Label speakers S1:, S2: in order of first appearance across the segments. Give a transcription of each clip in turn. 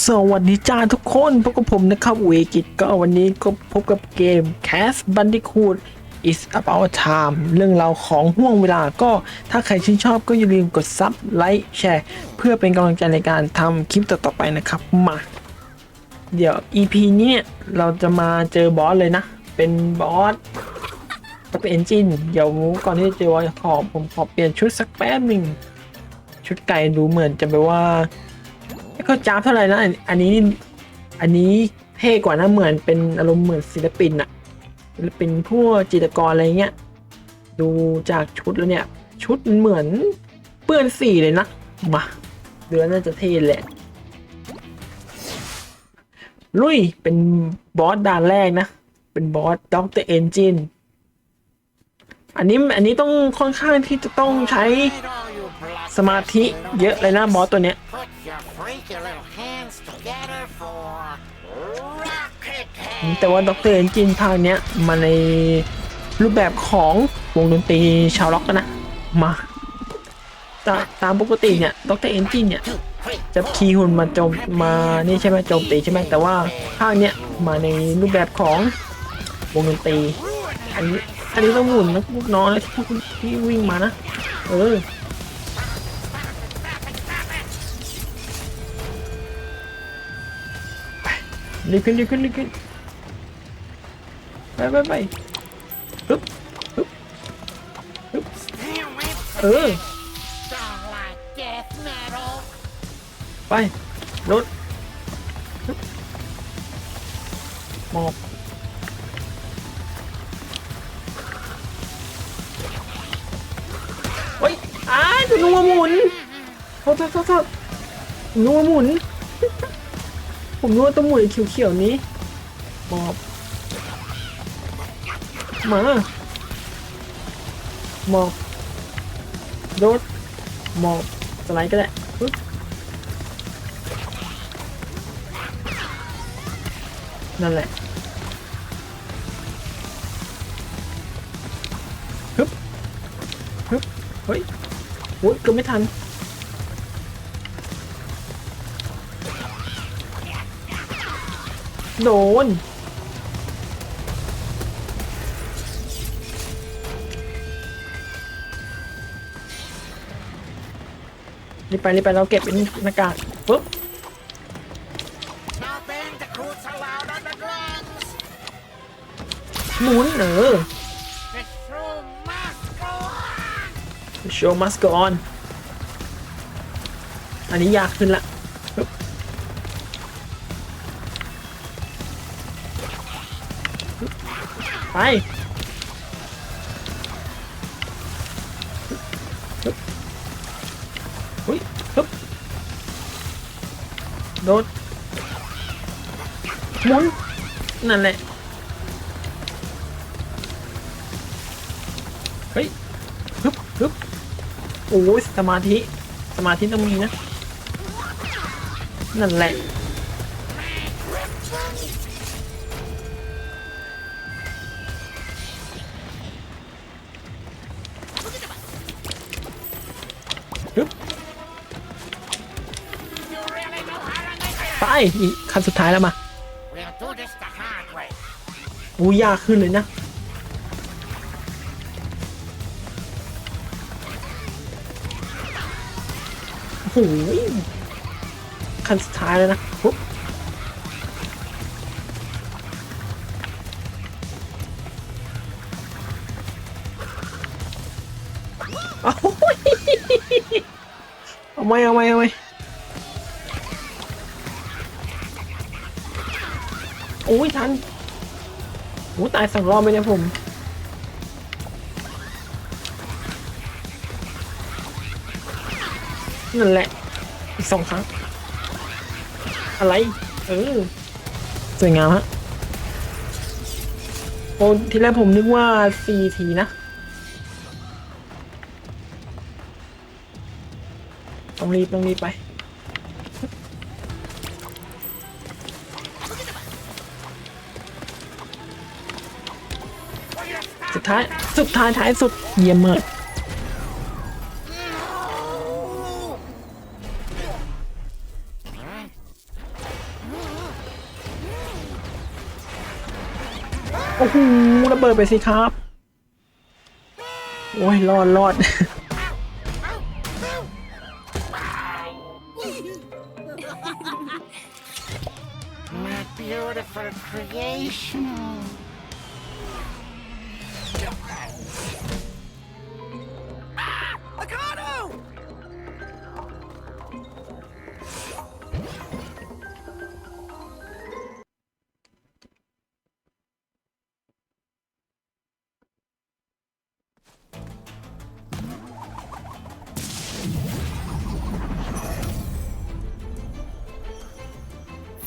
S1: สวัสดีจ้าทุกคนพบกับผมนะครับเวกิตก็วันนี้ก็พบกับเกม Cast Bandicoot is about time เรื่องราวของห่วงเวลาก็ถ้าใครชื่นชอบก็อย่าลืมกดซับไลค์แชร์เพื่อเป็นกำลังใจในการทำคลิปต่อๆไปนะครับ มา เดี๋ยว EP นี้เนี่ย เราจะมาเจอบอสเลยนะ เป็นบอสเป็นเอนจินเดี๋ยวก่อนที่จะเจอบอสขอผมขอเปลี่ยนชุดสักแป๊บหนึ่งชุดไก่ดูเหมือนจะแบบว่า ไม่เขาจ้าบเท่าไหร่นะอันอันนี้นี่อันนี้เท่กว่านะเหมือนเป็นอารมณ์เหมือนศิลปินอะศิลปินพวกจิตรกรอะไรเงี้ยดูจากชุดแล้วเนี่ย ชุดเหมือนเปื้อนสีเลยนะมาเดือนน่าจะเท่แหละ ลุยเป็นบอสด่านแรกนะ เป็นบอสด็อกเตอร์เอนจินอันนี้อันนี้ต้องค่อนข้างที่จะต้องใช้สมาธิเยอะเลยนะบอสตัวเนี้ย
S2: Put your little hands together for Rocket Head.
S1: แต่ว่าด็อกเตอร์เอนจินภาคเนี้ยมาในรูปแบบของวงดนตรีชาวล็อกกันนะ มา ตาตามปกติเนี่ยด็อกเตอร์เอนจินเนี่ยจะคีหุ่นมาโจมมานี่ใช่ไหมโจมตีใช่ไหมแต่ว่าภาคเนี้ยมาในรูปแบบของวงดนตรีอันนี้อันนี้ต้องหมุนนะลูกน้องนะที่วิ่งมานะ เออ รีบขึ้นรีบขึ้นรีบขึ้นไปไปไปปึ๊บปึ๊บปึ๊บเออไปรถหมอบเฮ้ยอ้ายตัวนัวหมุนโทษโทษโทษโทษนัวหมุน ผมนึกว่าต้องหมุนไอ้เขียวๆนี้หมอบมาหมอบโดดหมอบสไลด์ก็ได้ปึ๊บนั่นแหละฮึบฮึบเฮ้ยโอ้ยเกือบไม่ทัน โดน รีบไปรีบไปเราเก็บเป็นหน้ากากปุ๊บ หมุนเออ
S2: โชว์มา
S1: ส must go อันนี้ยากขึ้นละ ไปปึ๊บอุ๊ยปึ๊บโดดหมุนนั่นแหละ เฮ้ยฮึบฮึบโอ้ยสมาธิ สมาธิต้องมีนะ นั่นแหละ
S2: make it.
S1: ไปอีกขั้นสุดท้ายแล้วมาอู้ยากขึ้นเลยนะ โอ้โหขั้นสุดท้ายแล้วนะปุ๊บเอาโอ้เอาไหมเอาไหมเอาไหม โอ้ยทันโอ้ตายสองรอบไปเนี่ยผมนั่นแหละ อีกสองครั้ง อะไร เออ สวยงามฮะโอ้ทีแรกผมนึกว่า4ทีนะ ต้องรีบ ต้องรีบไป ดท้าย สุดท้ายท้ายสุดเยี่ยมมากโอ้โหระเบิดไปสิครับ โอ้ย รอดรอด
S2: มา beautiful creation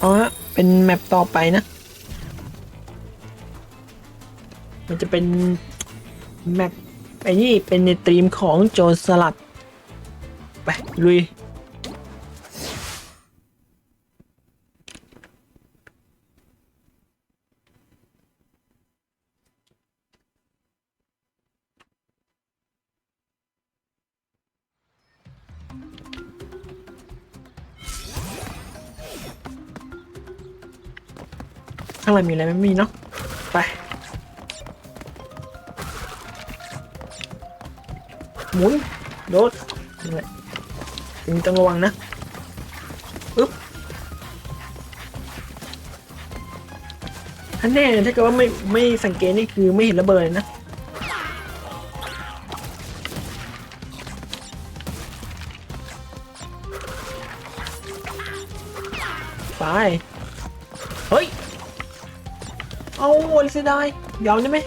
S1: เอาฮะเป็นแมปต่อไปนะ มันจะเป็นแมป ไอ้นี่เป็นในตรีมของโจรสลัด ไป ลุย ข้างในมีอะไรไม่มีเนาะไป หมุนโดดนี่ต้องระวังนะอึ๊บอันแน่ถ้าเกิดว่าไม่ไม่สังเกตนี่คือไม่เห็นระเบิดนะไปเฮ้ย เอาโอ้ยเสียดายยอมได้ไหม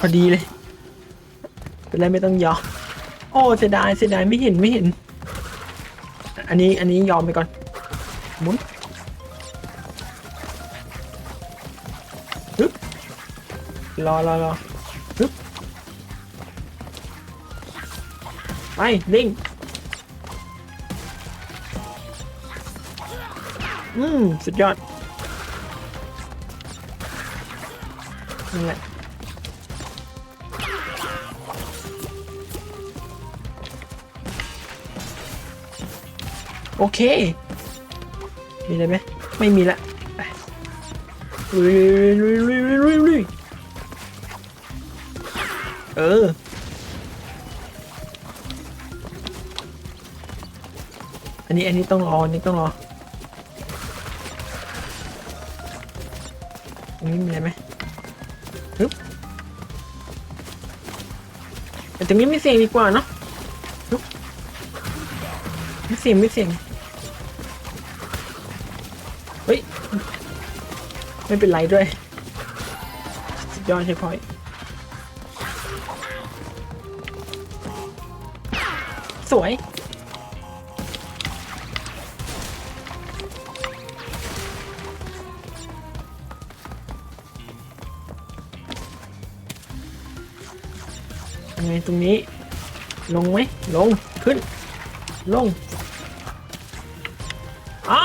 S1: พอดีเลยเป็นไรไม่ต้องยอม โอ้เสียดายเสียดายไม่เห็นไม่เห็น อันนี้อันนี้ยอมไปก่อนหมุนฮึบรอรอรอฮึบไปลิงอืม สุดยอดนั่นแหละ โอเค มีอะไรไหมไม่มีละไปลุยลุยลุยลุยลุยลุยเอออันนี้อันนี้ต้องรออันนี้ต้องรออันนี้มีอะไรไหมฮึบแต่ตรงนี้ไม่เสี่ยงดีกว่าเนาะฮึบไม่เสี่ยงไม่เสี่ยง ไม่เป็นไรด้วย สุดยอดใช่พอยสวย ยังไงตรงนี้ ลงไหมลง ขึ้น ลง อะ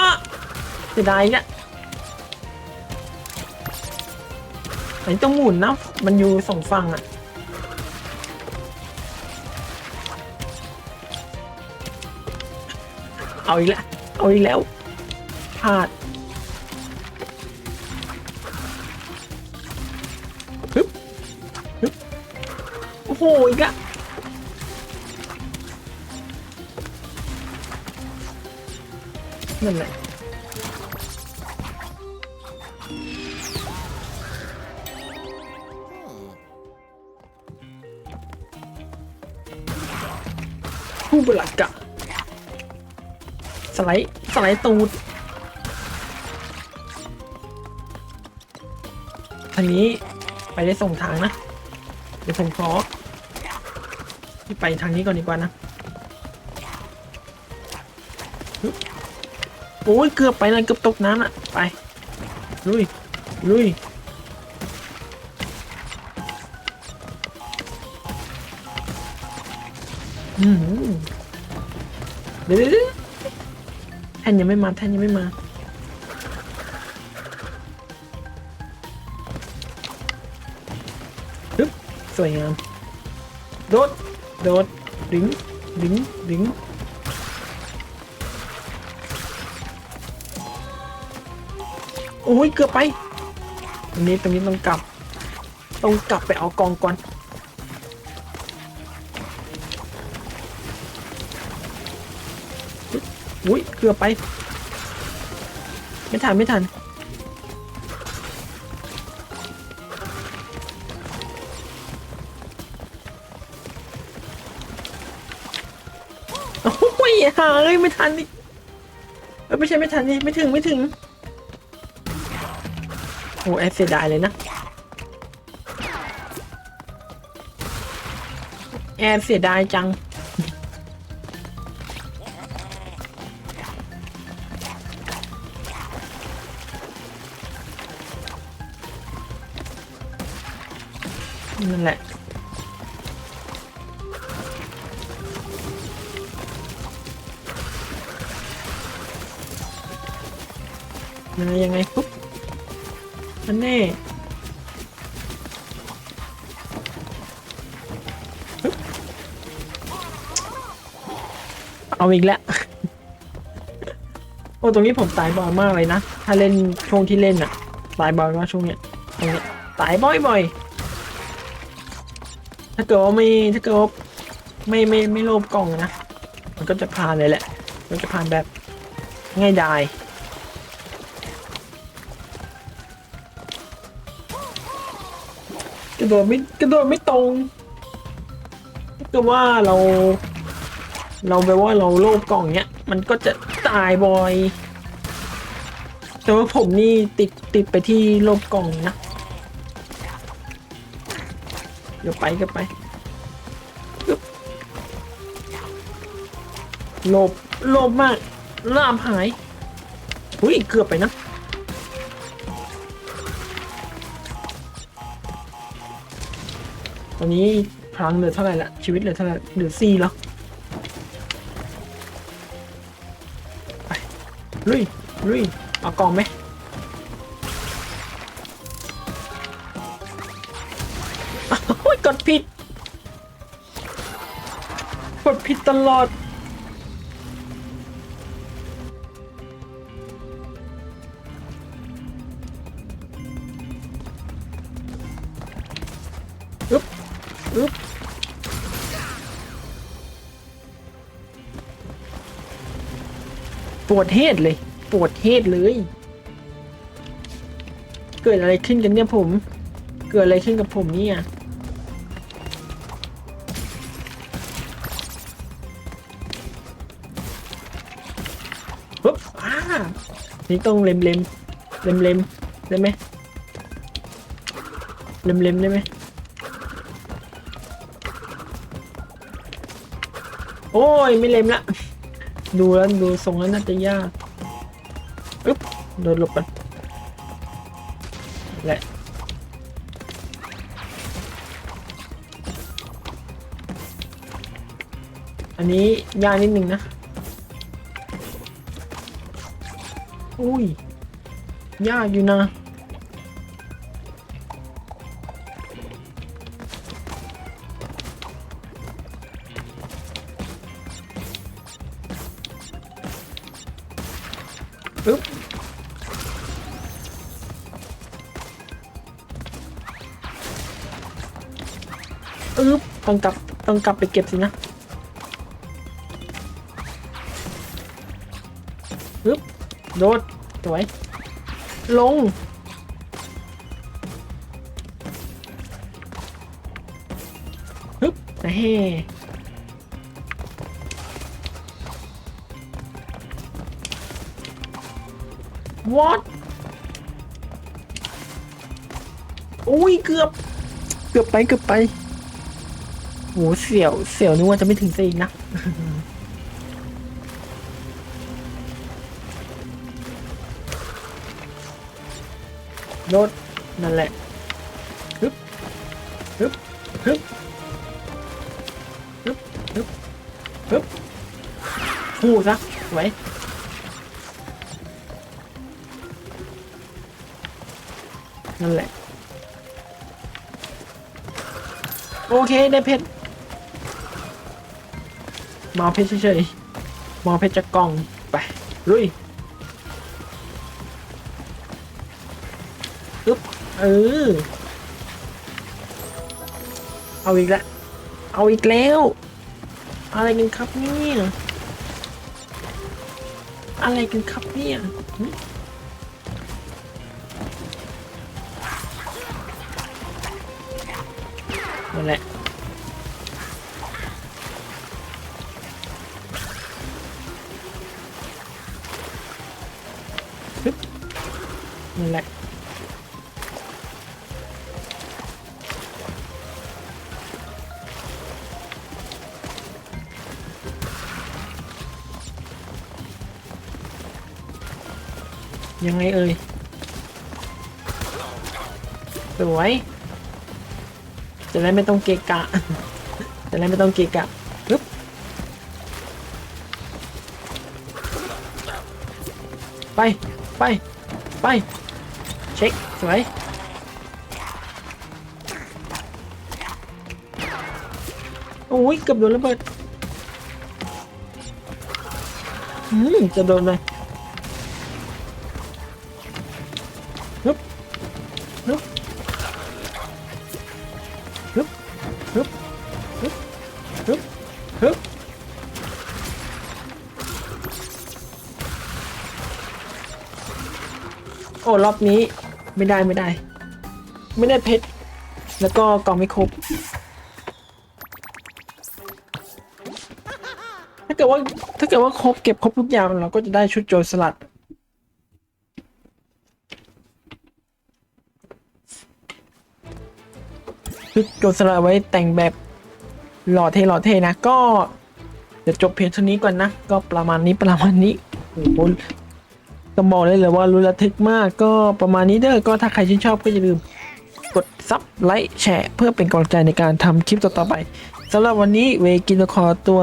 S1: เสียดายเนี่ย อันนี้ต้องหมุนนะ มันอยู่สองฝั่งอะเอาอีกแล้ว เอาอีกแล้วพลาดฮึบฮึบโอ้โห อีกอะนั่นแหละ ผู้บลัดกะสไลด์สไลด์ตูดทางนี้ไปได้ส่งทางนะ เดี๋ยวผมขอที่ไปทางนี้ก่อนดีกว่านะโอ้ยเกือบไปแล้วเกือบตกน้ำอะ ไป ลุย ลุย อืมเดี๋ยวแท่นยังไม่มาแท่นยังไม่มาฮึบสวยงาม โดด โดด ดึง ดึง ดึงโอ้ยเกือบไปตรงนี้ตรงนี้ต้องกลับ ต้องกลับไปเอากองก่อน อุ้ยเกือบไป ไม่ทันไม่ทันโอ้ยหาเลยไม่ทันนี่เอ้ยไม่ใช่ไม่ทันนี่ไม่ถึงไม่ถึงโอ้แอบเสียดายเลยนะแอบเสียดายจัง นั่นแหละยังไงยังไงปุ๊บมันน่ปึ๊บเอาอีกแล้ว โอ้ ตรงนี้ผมตายบ่อยมากเลยนะ ถ้าเล่นช่วงที่เล่นอะตายบ่อยมากช่วงเนี้ยตรงเนี้ยตายบ่อยบ่อยๆ ถ้าเกิดว่าไม่ถ้าเกิดว่าไม่ไม่ไม่โลภกล่องนะ มันก็จะผ่านเลยแหละ มันจะผ่านแบบง่ายดายกระโดดไม่กระโดดไม่ตรงก็ว่าเรา เราแปลว่าเราโลภกล่องเนี้ย มันก็จะตายบ่อย แต่ว่าผมนี่ติดติดไปที่โลภกล่องนะ เดี๋ยวไปก็ไปลบโลภโลภมากลามหายอุ้ยเกือบไปนะตอนนี้พลังเหลือเท่าไหร่ละชีวิตเหลือเท่าไหร่เหลือสี่แล้วไปลุยลุยเอากองไหม ผิดกดผิดตลอด อึ๊บ อึ๊บปวดเฮดเลย ปวดเฮดเลย เกิดอะไรขึ้นกันเนี่ยผม เกิดอะไรขึ้นกับผมเนี่ย นี่ต้องเล็มเล็มเล็มเล็มได้ไหมเล็มเล็มได้ไหมโอ้ยไม่เล็มละ ดูแล้วดูทรงแล้วน่าจะยากอึ๊บโดนหลบกันและอันนี้ยากนิดนึงนะ อุ้ย ยากอยู่นะปึ๊บอึ๊บต้องกลับต้องกลับไปเก็บสินะ โดดสวย ลง ฮึบแต่เฮ้ what อุ้ย เกือบ เกือบไป เกือบไปโหเสี่ยว เสี่ยวนึกว่าจะไม่ถึงสี่นะ โดดนั่นแหละฮึบฮึบฮึบฮึบฮึบฮึบพูดซะสวยนั่นแหละ โอเค ได้เพชรมาเอาเพชรเฉยๆมอาเพชรจากกล่อง ไปลุย เออ เอาอีกแล้ว เอาอีกแล้ว อะไรกันครับเนี่ยอะไรกันครับเนี่ยนั่นแหละนั่นแหละ ยังไงเอ่ย สวย จะได้ไม่ต้องเกะกะ จะได้ไม่ต้องเกะกะปึ๊บไป ไป ไป เช็ค สวยโอ้ยเกือบโดนระเบิดอืมจะโดนเลย รอบนี้ไม่ได้ไม่ได้ ไม่ได้เพชร แล้วก็กล่องไม่ครบ ถ้าเกิดว่าถ้าเกิดว่าครบเก็บครบทุกอย่างเราก็จะได้ชุดโจรสลัด ชุดโจรสลัดไว้แต่งแบบหล่อเท่หล่อเท่นะก็เดี๋ยวจบเพียงเท่านี้ก่อนนะ ก็ประมาณนี้ประมาณนี้โอ้โห ก็บอกเลยเลยว่ารุนระทึกมากก็ประมาณนี้เด้อก็ถ้าใครชื่นชอบก็อย่าลืมกดซับไลค์แชร์เพื่อเป็นกำลังใจในการทำคลิปต่อๆไปสำหรับวันนี้เวกินคอตัว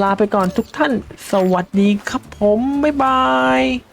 S1: ลาไปก่อนทุกท่าน สวัสดีครับผม บ๊ายบาย